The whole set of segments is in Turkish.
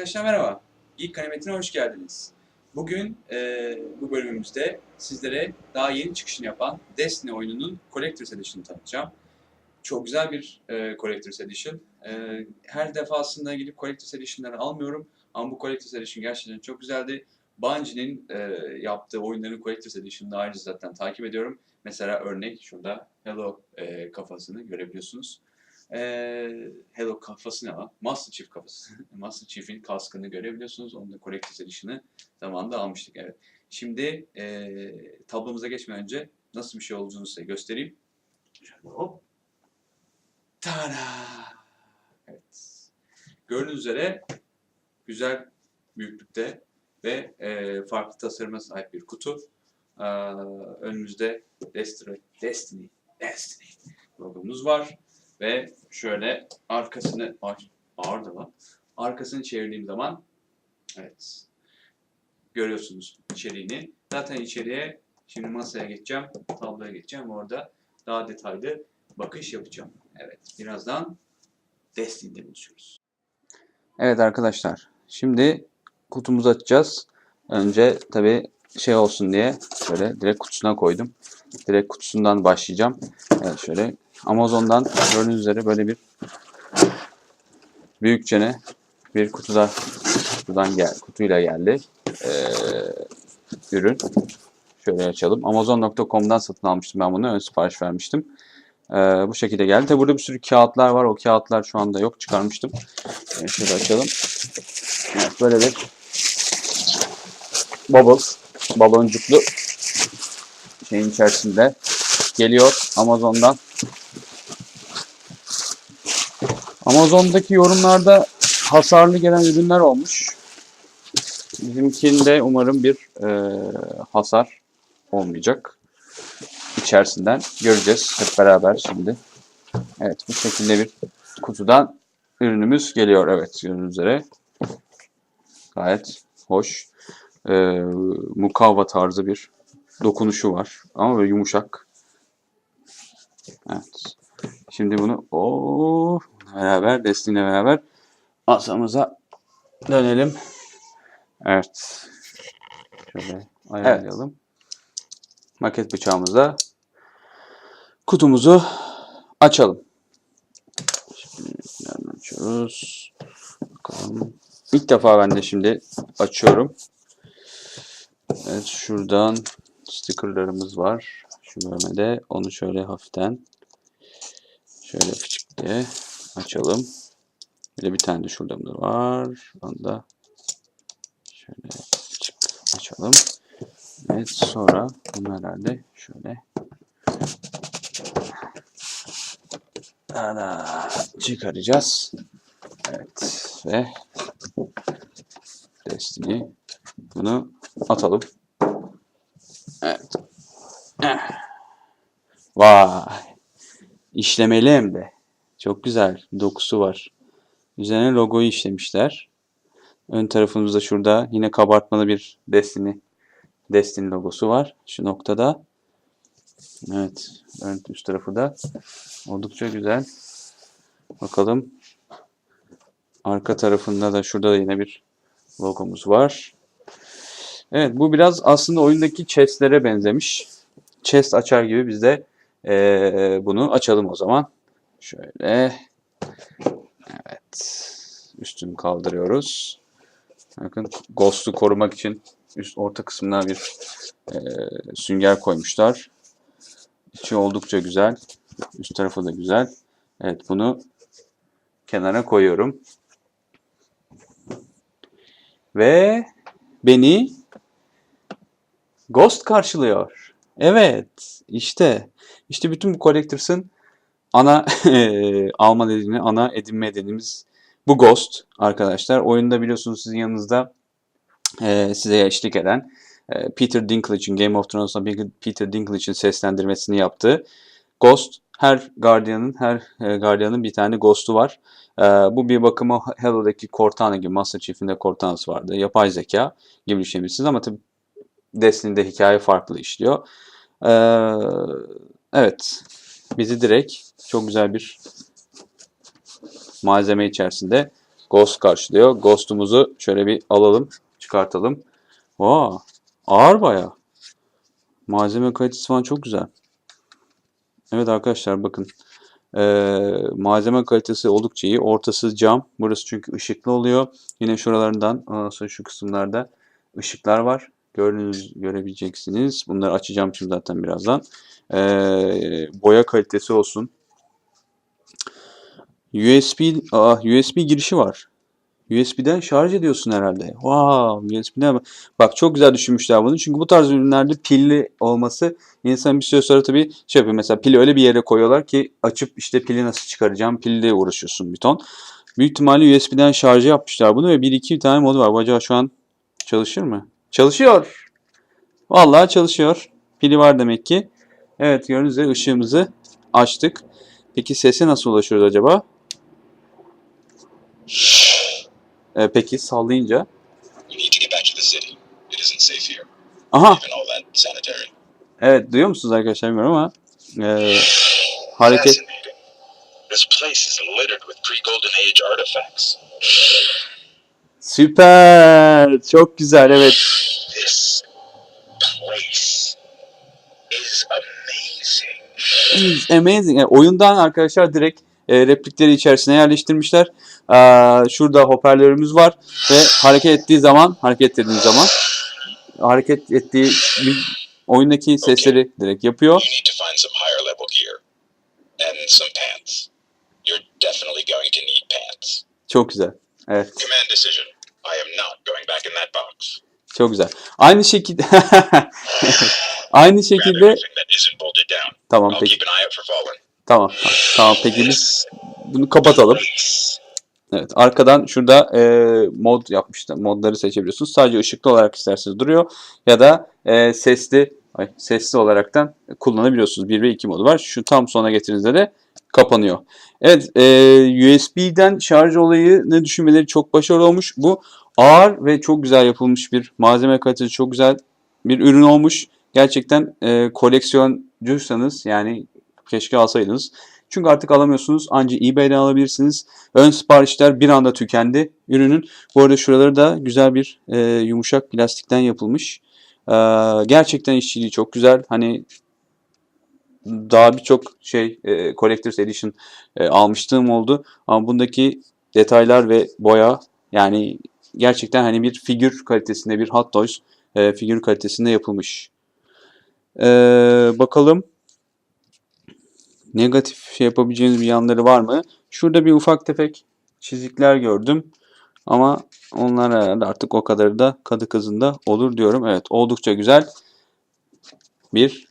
Arkadaşlar merhaba. İlk Kanimetine hoş geldiniz. Bugün e, bu bölümümüzde sizlere daha yeni çıkışını yapan Destiny oyununun Collector's Edition'ını tanıtacağım. Çok güzel bir e, Collector's Edition. E, her defasında gidip Collector's Edition'ları almıyorum ama bu Collector's Edition gerçekten çok güzeldi. Bungie'nin e, yaptığı oyunların Collector's Edition'ını ayrıca zaten takip ediyorum. Mesela örnek şurada Hello e, kafasını görebiliyorsunuz. Ee, Hello kafası ne lan? Master Chief kafası. Master Chief'in kaskını görebiliyorsunuz. Onun da Collector's Edition'ı zamanında almıştık. Evet. Şimdi e, tablomuza geçmeden önce nasıl bir şey olduğunu size göstereyim. Şöyle hop. Tada! Evet. Gördüğünüz üzere güzel büyüklükte ve e, farklı tasarıma sahip bir kutu. Ee, önümüzde Destiny, Destiny, Destiny logomuz var. Ve şöyle arkasını ay ağır da lan. Arkasını çevirdiğim zaman evet görüyorsunuz içeriğini. Zaten içeriye şimdi masaya geçeceğim, tabloya geçeceğim. Orada daha detaylı bakış yapacağım. Evet birazdan Destiny'de buluşuyoruz. Evet arkadaşlar şimdi kutumuzu açacağız. Önce tabi şey olsun diye şöyle direkt kutusuna koydum. Direkt kutusundan başlayacağım. Evet şöyle Amazon'dan gördüğünüz üzere böyle bir büyükçene bir kutuda kutudan gel kutuyla geldi. Ee, ürün. Şöyle açalım. Amazon.com'dan satın almıştım ben bunu. Ön sipariş vermiştim. Ee, bu şekilde geldi. Tabi burada bir sürü kağıtlar var. O kağıtlar şu anda yok. Çıkarmıştım. Ee, şöyle açalım. Evet, böyle bir bubble baloncuklu şeyin içerisinde geliyor Amazon'dan. Amazon'daki yorumlarda hasarlı gelen ürünler olmuş. Bizimkinde umarım bir e, hasar olmayacak. İçerisinden göreceğiz hep beraber şimdi. Evet bu şekilde bir kutudan ürünümüz geliyor. Evet gördüğünüz üzere. Gayet hoş. E, mukavva tarzı bir dokunuşu var. Ama böyle yumuşak. Evet. Şimdi bunu o beraber Destiny'le beraber masamıza dönelim. Evet. Şöyle ayarlayalım. Maket bıçağımızla kutumuzu açalım. Şimdi açıyoruz? Bakalım. İlk defa ben de şimdi açıyorum. Evet şuradan stickerlarımız var. Şu bölmede onu şöyle hafiften şöyle fıçık diye açalım. Bir de bir tane de şurada var. Onu da şöyle açalım. Evet sonra bunu herhalde şöyle Tada, çıkaracağız. Evet ve Destiny bunu atalım. Evet. Vay. İşlemeli hem de. Çok güzel. Dokusu var. Üzerine logoyu işlemişler. Ön tarafımızda şurada yine kabartmalı bir Destiny Destiny logosu var. Şu noktada. Evet. Ön üst tarafı da oldukça güzel. Bakalım. Arka tarafında da şurada da yine bir logomuz var. Evet bu biraz aslında oyundaki chestlere benzemiş. Chest açar gibi biz de ee, bunu açalım o zaman. Şöyle. Evet. Üstünü kaldırıyoruz. Bakın Ghost'u korumak için üst orta kısmına bir e, sünger koymuşlar. İçi oldukça güzel. Üst tarafı da güzel. Evet bunu kenara koyuyorum. Ve beni Ghost karşılıyor. Evet, işte işte bütün bu Collectors'ın ana alma nedeni, ana edinme nedenimiz bu Ghost arkadaşlar. Oyunda biliyorsunuz sizin yanınızda e, size eşlik eden e, Peter Dinklage'in Game of Thrones'ta Peter Dinklage'in seslendirmesini yaptığı Ghost her Guardian'ın her e, Guardian'ın bir tane Ghost'u var. E, bu bir bakıma Halo'daki Cortana gibi Master Chief'in de Cortana'sı vardı. Yapay zeka gibi düşünebilirsiniz ama tabii Destiny'de hikaye farklı işliyor. Ee, evet. Bizi direkt çok güzel bir malzeme içerisinde Ghost karşılıyor. Ghost'umuzu şöyle bir alalım, çıkartalım. Oo, ağır bayağı. Malzeme kalitesi falan çok güzel. Evet arkadaşlar bakın. Ee, malzeme kalitesi oldukça iyi. Ortası cam. Burası çünkü ışıklı oluyor. Yine şuralardan ondan sonra şu kısımlarda ışıklar var. Gördüğünüz görebileceksiniz. Bunları açacağım şimdi zaten birazdan. Ee, boya kalitesi olsun. USB aa, USB girişi var. USB'den şarj ediyorsun herhalde. Wow, USB'den bak çok güzel düşünmüşler bunu. Çünkü bu tarz ürünlerde pilli olması insan bir süre sonra tabii şey yapıyor. Mesela pili öyle bir yere koyuyorlar ki açıp işte pili nasıl çıkaracağım pille uğraşıyorsun bir ton. Büyük ihtimalle USB'den şarjı yapmışlar bunu ve bir iki tane modu var. Bu acaba şu an çalışır mı? Çalışıyor. Vallahi çalışıyor. Pili var demek ki. Evet gördüğünüz üzere ışığımızı açtık. Peki sese nasıl ulaşıyoruz acaba? Ee, peki sallayınca. Aha evet duyuyor musunuz arkadaşlar bilmiyorum ama e, hareket. This place is littered with pre-Golden Age artifacts. Süper çok güzel evet This place is amazing. Amazing. Yani oyundan arkadaşlar direkt e, replikleri içerisine yerleştirmişler. Aa, şurada hoparlörümüz var ve hareket ettiği zaman, hareket ettiği zaman hareket ettiği oyundaki sesleri direkt yapıyor. Çok güzel. Evet, Command decision. I am not going back in that box. çok güzel. Aynı şekilde aynı şekilde tamam peki. Tamam. Tamam peki biz bunu kapatalım. Evet, arkadan şurada e, mod yapmışlar. Modları seçebiliyorsunuz. Sadece ışıklı olarak isterseniz duruyor ya da e, sesli ay, sesli olaraktan kullanabiliyorsunuz. 1 ve 2 modu var. Şu tam sona getirince de kapanıyor. Evet, e, USB'den şarj olayı ne düşünmeleri çok başarılı olmuş. Bu ağır ve çok güzel yapılmış bir malzeme kalitesi çok güzel bir ürün olmuş. Gerçekten e, koleksiyoncuysanız yani keşke alsaydınız. Çünkü artık alamıyorsunuz. Ancak eBay'den alabilirsiniz. Ön siparişler bir anda tükendi ürünün. Bu arada şuraları da güzel bir e, yumuşak plastikten yapılmış. E, gerçekten işçiliği çok güzel. Hani daha birçok şey e, Collector's Edition e, almışlığım oldu. Ama bundaki detaylar ve boya yani gerçekten hani bir figür kalitesinde bir Hot Toys e, figür kalitesinde yapılmış. E, bakalım negatif şey yapabileceğiniz bir yanları var mı? Şurada bir ufak tefek çizikler gördüm. Ama onlar artık o kadarı da kadı kızında olur diyorum. Evet oldukça güzel bir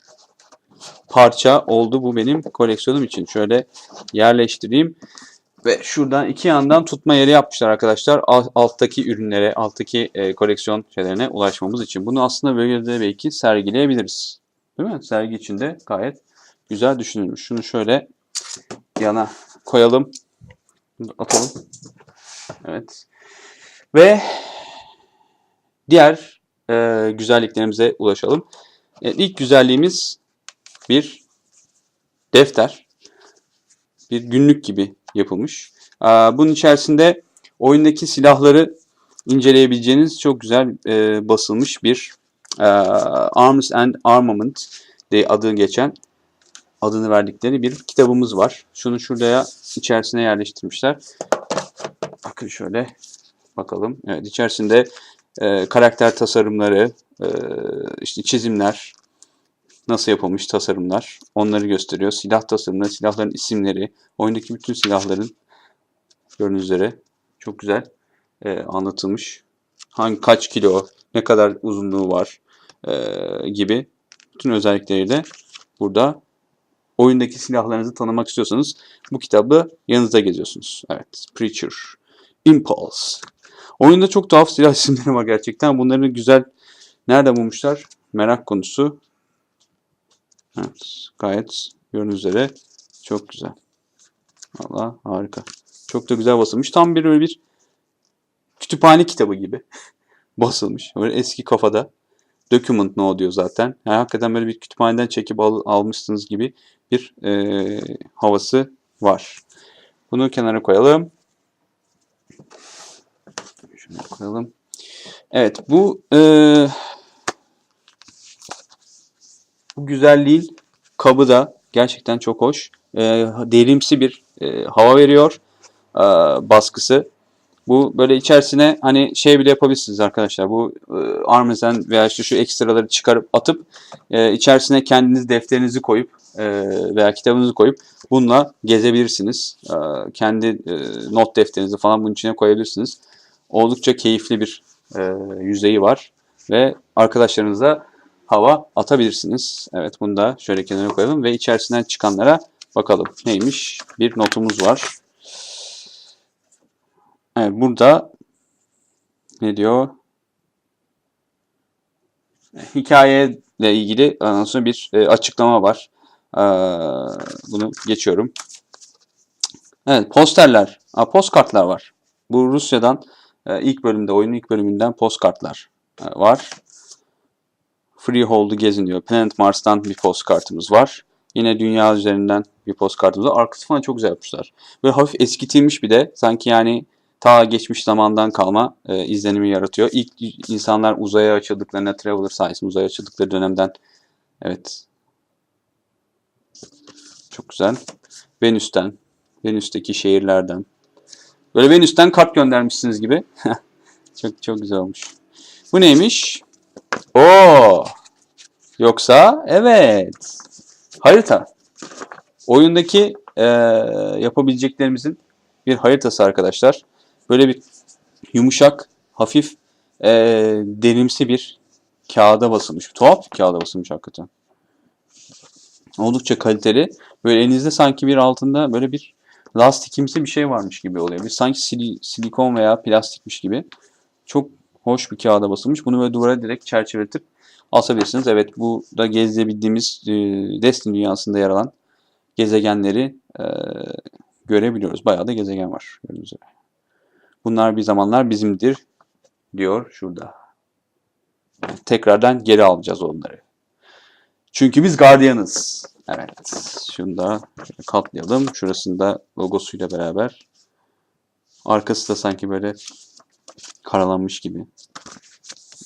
parça oldu bu benim koleksiyonum için. Şöyle yerleştireyim. Ve şuradan iki yandan tutma yeri yapmışlar arkadaşlar. Al- Alttaki ürünlere, alttaki e, koleksiyon şeylerine ulaşmamız için. Bunu aslında böyle belki sergileyebiliriz. Değil mi? Sergi içinde gayet güzel düşünülmüş. Şunu şöyle yana koyalım. Atalım. Evet. Ve diğer e, güzelliklerimize ulaşalım. Evet, ilk güzelliğimiz bir defter. Bir günlük gibi yapılmış. Bunun içerisinde oyundaki silahları inceleyebileceğiniz çok güzel e, basılmış bir e, Arms and Armament diye adı geçen adını verdikleri bir kitabımız var. Şunu şuraya içerisine yerleştirmişler. Bakın şöyle bakalım. Evet içerisinde e, karakter tasarımları, e, işte çizimler, nasıl yapılmış tasarımlar onları gösteriyor. Silah tasarımları, silahların isimleri, oyundaki bütün silahların gördüğünüz üzere çok güzel e, anlatılmış. Hangi kaç kilo, ne kadar uzunluğu var e, gibi bütün özellikleriyle burada oyundaki silahlarınızı tanımak istiyorsanız bu kitabı yanınızda geziyorsunuz. Evet. Preacher. Impulse. Oyunda çok tuhaf silah isimleri var gerçekten. Bunları güzel nerede bulmuşlar? Merak konusu. Evet. Gayet gördüğünüz üzere çok güzel. Valla harika. Çok da güzel basılmış. Tam bir böyle bir kütüphane kitabı gibi basılmış. Böyle eski kafada. Document no diyor zaten. Yani hakikaten böyle bir kütüphaneden çekip al- almışsınız gibi bir e, havası var. Bunu kenara koyalım. Şöyle koyalım. Evet bu eee, bu güzelliğin kabı da gerçekten çok hoş. Eee, derimsi bir eee, hava veriyor eee, baskısı. Bu böyle içerisine hani şey bile yapabilirsiniz arkadaşlar. Bu e, armesen veya işte şu ekstraları çıkarıp atıp e, içerisine kendiniz defterinizi koyup e, veya kitabınızı koyup bununla gezebilirsiniz. E, kendi e, not defterinizi falan bunun içine koyabilirsiniz. Oldukça keyifli bir e, yüzeyi var ve arkadaşlarınıza hava atabilirsiniz. Evet bunu da şöyle kenara koyalım ve içerisinden çıkanlara bakalım. Neymiş? Bir notumuz var. Evet burada ne diyor? Hikayeyle ilgili ondan sonra bir e, açıklama var. Ee, bunu geçiyorum. Evet posterler, postkartlar var. Bu Rusya'dan e, ilk bölümde, oyunun ilk bölümünden postkartlar e, var. Freehold'u gezin diyor. Planet Mars'tan bir postkartımız var. Yine dünya üzerinden bir postkartımız var. Arkası falan çok güzel yapmışlar. Böyle hafif eskitilmiş bir de sanki yani ta geçmiş zamandan kalma e, izlenimi yaratıyor. İlk insanlar uzaya açıldıklarına, Traveler sayesinde uzaya açıldıkları dönemden evet çok güzel. Venüs'ten, Venüs'teki şehirlerden. Böyle Venüs'ten kart göndermişsiniz gibi. çok çok güzel olmuş. Bu neymiş? Oo. Yoksa evet. Harita. Oyundaki e, yapabileceklerimizin bir haritası arkadaşlar. Böyle bir yumuşak, hafif e, derimsi bir kağıda basılmış. Tuhaf bir kağıda basılmış hakikaten. Oldukça kaliteli. Böyle elinizde sanki bir altında böyle bir lastikimsi bir şey varmış gibi oluyor. Bir sanki sili- silikon veya plastikmiş gibi. Çok hoş bir kağıda basılmış. Bunu böyle duvara direkt çerçeveletip asabilirsiniz. Evet bu da gezebildiğimiz e, Destiny dünyasında yer alan gezegenleri e, görebiliyoruz. Bayağı da gezegen var gördüğünüz üzere. Bunlar bir zamanlar bizimdir diyor şurada. Tekrardan geri alacağız onları. Çünkü biz gardiyanız. Evet. Şunu da katlayalım. Şurasında logosuyla beraber. Arkası da sanki böyle karalanmış gibi.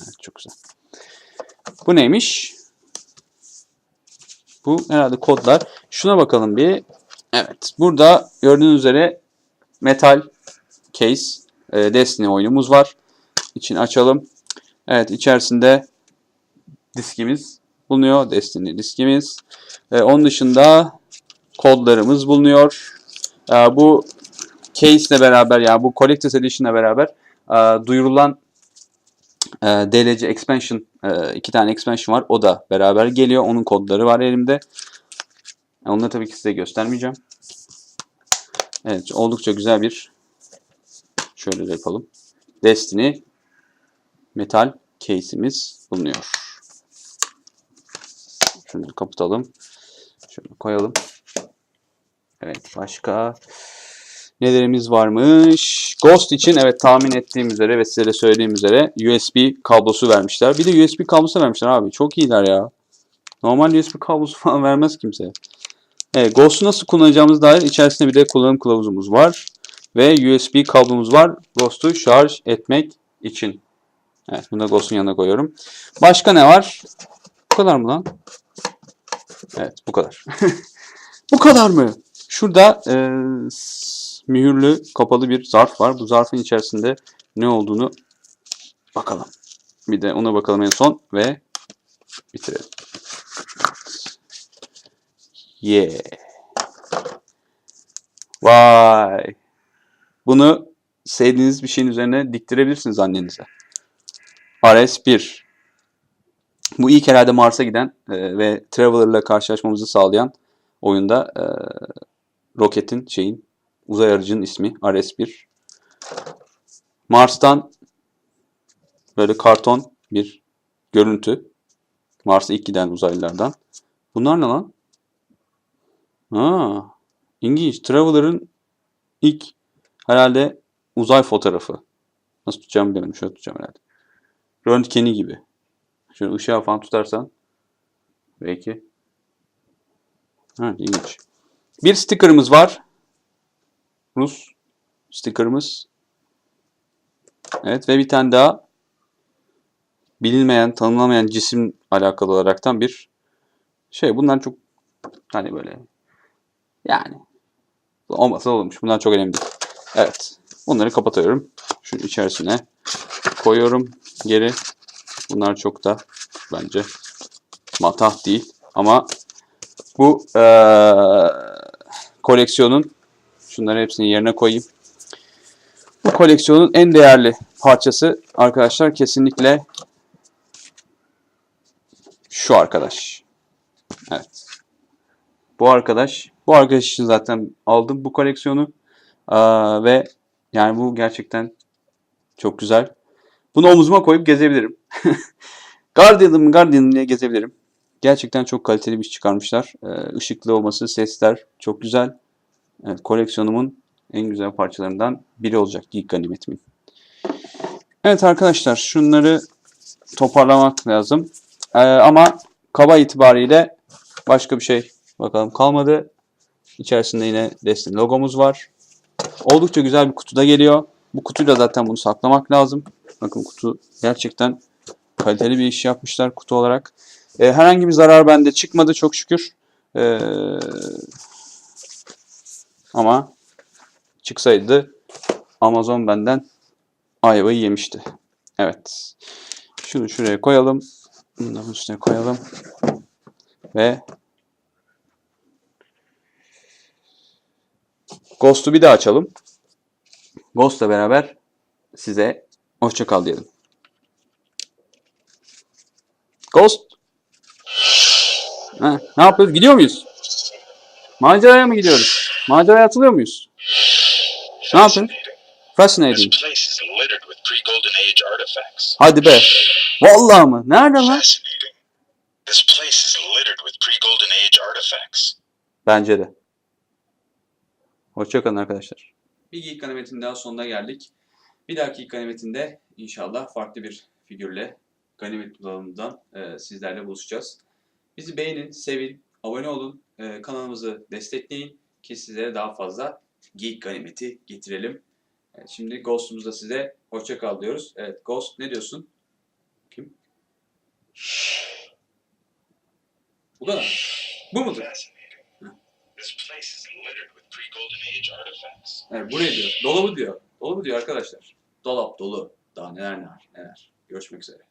Evet, çok güzel. Bu neymiş? Bu herhalde kodlar. Şuna bakalım bir. Evet. Burada gördüğünüz üzere metal case e, Destiny oyunumuz var. İçini açalım. Evet içerisinde diskimiz bulunuyor. Destiny diskimiz. E, onun dışında kodlarımız bulunuyor. E, bu case ile beraber yani bu Collector's Edition ile beraber e, duyurulan e, DLC expansion e, iki tane expansion var. O da beraber geliyor. Onun kodları var elimde. E, Onları tabii ki size göstermeyeceğim. Evet oldukça güzel bir şöyle de yapalım. Destiny metal case'imiz bulunuyor. Şunu kapatalım. Şöyle koyalım. Evet başka nelerimiz varmış? Ghost için evet tahmin ettiğim üzere ve size de söylediğim üzere USB kablosu vermişler. Bir de USB kablosu vermişler abi. Çok iyiler ya. Normal USB kablosu falan vermez kimse. Evet, Ghost'u nasıl kullanacağımız dair içerisinde bir de kullanım kılavuzumuz var. Ve USB kablomuz var. Ghost'u şarj etmek için. Evet bunu da Ghost'un yanına koyuyorum. Başka ne var? Bu kadar mı lan? Evet bu kadar. bu kadar mı? Şurada e, mühürlü kapalı bir zarf var. Bu zarfın içerisinde ne olduğunu bakalım. Bir de ona bakalım en son ve bitirelim. Yeah. Vay. Bunu sevdiğiniz bir şeyin üzerine diktirebilirsiniz annenize. RS-1. Bu ilk herhalde Mars'a giden e, ve Traveler'la karşılaşmamızı sağlayan oyunda e, roketin şeyin uzay aracının ismi RS-1. Mars'tan böyle karton bir görüntü. Mars'a ilk giden uzaylılardan. Bunlar ne lan? Ha, ilginç. Traveler'ın ilk herhalde uzay fotoğrafı. Nasıl tutacağımı bilemedim. Şöyle tutacağım herhalde. Röntgeni gibi. Şöyle ışığa falan tutarsan belki. Ha, ilginç. Bir sticker'ımız var. Rus sticker'ımız. Evet ve bir tane daha bilinmeyen, tanımlamayan cisim alakalı olaraktan bir şey. Bunlar çok hani böyle yani olmasa olmuş. Bunlar çok önemli. Evet. Bunları kapatıyorum. Şunun içerisine koyuyorum geri. Bunlar çok da bence matah değil. Ama bu eee, koleksiyonun şunları hepsini yerine koyayım. Bu koleksiyonun en değerli parçası arkadaşlar kesinlikle şu arkadaş. Evet. Bu arkadaş. Bu arkadaş için zaten aldım bu koleksiyonu. Aa, ve yani bu gerçekten çok güzel. Bunu omuzuma koyup gezebilirim. Guardian'ım Guardian'ım diye gezebilirim. Gerçekten çok kaliteli bir iş çıkarmışlar. Ee, olması, sesler çok güzel. Evet, koleksiyonumun en güzel parçalarından biri olacak Geek Ganimetimin. Evet arkadaşlar şunları toparlamak lazım. Ee, ama kaba itibariyle başka bir şey bakalım kalmadı. İçerisinde yine Destiny logomuz var. Oldukça güzel bir kutuda geliyor. Bu kutuyla zaten bunu saklamak lazım. Bakın kutu gerçekten kaliteli bir iş yapmışlar kutu olarak. Ee, herhangi bir zarar bende çıkmadı çok şükür. Ee, ama çıksaydı Amazon benden ayvayı yemişti. Evet. Şunu şuraya koyalım. Bunu da bunun üstüne koyalım. Ve Ghost'u bir daha açalım. Ghost'la beraber size hoşça kal diyelim. Ghost. Ha, ne yapıyoruz? Gidiyor muyuz? Maceraya mı gidiyoruz? Maceraya atılıyor muyuz? Ne? This Fascinating. place is littered with pre-Golden Age artifacts. Hadi be. Vallahi mı? Nerede lan? Fascinating. This place is littered with pre-Golden Age artifacts. Bence de. Hoşçakalın arkadaşlar. Bir Geek Ganimet'in daha sonuna geldik. Bir dahaki Geek Ganimet'inde inşallah farklı bir figürle Ganimet alanından e, sizlerle buluşacağız. Bizi beğenin, sevin, abone olun, e, kanalımızı destekleyin ki sizlere daha fazla Geek Ganimet'i getirelim. Evet, şimdi Ghost'umuzda size hoşça kal diyoruz. Evet Ghost ne diyorsun? Kim? Bu kadar. Bu mudur? Evet, bu ne diyor? Dolabı diyor. Dolabı diyor arkadaşlar. Dolap dolu. Daha neler neler neler. Görüşmek üzere.